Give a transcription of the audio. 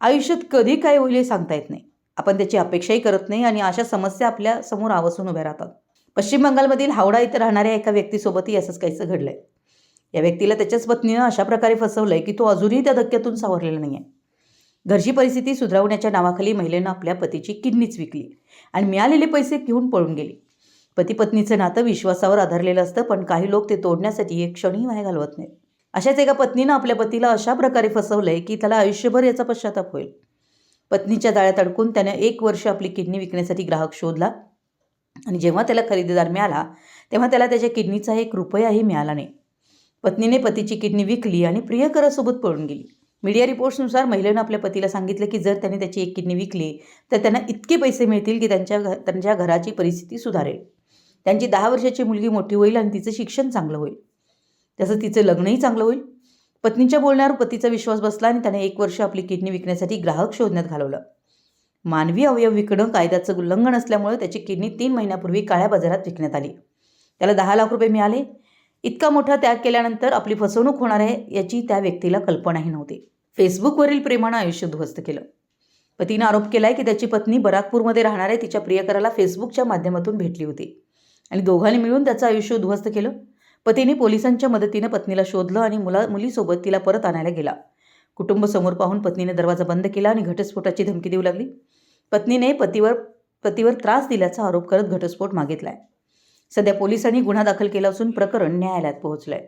आयुष्यात कधी काय होईल हे सांगता येत नाही. आपण त्याची अपेक्षाही करत नाही आणि अशा समस्या आपल्यासमोर आवासून उभ्या राहतात. पश्चिम बंगालमधील हावडा इथं राहणाऱ्या एका व्यक्तीसोबतही असंच काहीसं घडलंय. या व्यक्तीला त्याच्याच पत्नीनं अशा प्रकारे फसवलंय की तो अजूनही त्या धक्क्यातून सावरलेला नाही आहे घरची परिस्थिती सुधारवण्याच्या नावाखाली महिलेनं आपल्या पतीची किडनीच विकली आणि मिळालेले पैसे घेऊन पळून गेली. पती पत्नीचं नातं विश्वासावर आधारलेलं असतं पण काही लोक ते तोडण्यासाठी एक क्षणही वाया घालवत नाहीत. अशाच एका पत्नीनं आपल्या पतीला अशा प्रकारे फसवलं आहे की त्याला आयुष्यभर याचा पश्चाताप होईल. पत्नीच्या जाळ्यात अडकून त्याने एक वर्ष आपली किडनी विकण्यासाठी ग्राहक शोधला आणि जेव्हा त्याला खरेदीदार मिळाला तेव्हा त्याला त्याच्या किडनीचा एक रुपयाही मिळाला नाही. पत्नीने पतीची किडनी विकली आणि प्रियकरासोबत पळून गेली. मीडिया रिपोर्ट्सनुसार महिलेनं आपल्या पतीला सांगितलं की जर त्याने त्याची एक किडनी विकली तर त्यांना इतके पैसे मिळतील की त्यांच्या घ त्यांच्या घराची परिस्थिती सुधारेल. त्यांची दहा वर्षाची मुलगी मोठी होईल आणि तिचं शिक्षण चांगलं होईल. त्याचं तिचं लग्नही चांगलं होईल. पत्नीच्या बोलण्यावर पतीचा विश्वास बसला आणि त्याने एक वर्ष आपली किडनी विकण्यासाठी ग्राहक शोधण्यात घालवलं. मानवी अवयव विकणं कायद्याचं उल्लंघन असल्यामुळे त्याची किडनी तीन महिन्यापूर्वी काळ्या बाजारात विकण्यात आली. त्याला दहा लाख रुपये मिळाले. इतका मोठा त्याग केल्यानंतर आपली फसवणूक होणार आहे याची त्या व्यक्तीला कल्पनाही नव्हती. फेसबुकवरील प्रेमानं आयुष्य उद्ध्वस्त केलं. पतीनं आरोप केलाय की त्याची पत्नी बराकपूरमध्ये राहणाऱ्या तिच्या प्रियकराला फेसबुकच्या माध्यमातून भेटली होती. आणि दोघांनी मिळून त्याचं आयुष्य उद्ध्वस्त केलं. पतीने पोलिसांच्या मदतीनं पत्नीला शोधलं आणि मुला मुलीसोबत तिला परत आणायला गेला. कुटुंब समोर पाहून पत्नीने दरवाजा बंद केला आणि घटस्फोटाची धमकी देऊ लागली. पत्नीने पतीवर पतीवर त्रास दिल्याचा आरोप करत घटस्फोट मागितलाय. सध्या पोलिसांनी गुन्हा दाखल केला असून प्रकरण न्यायालयात पोहोचलंय.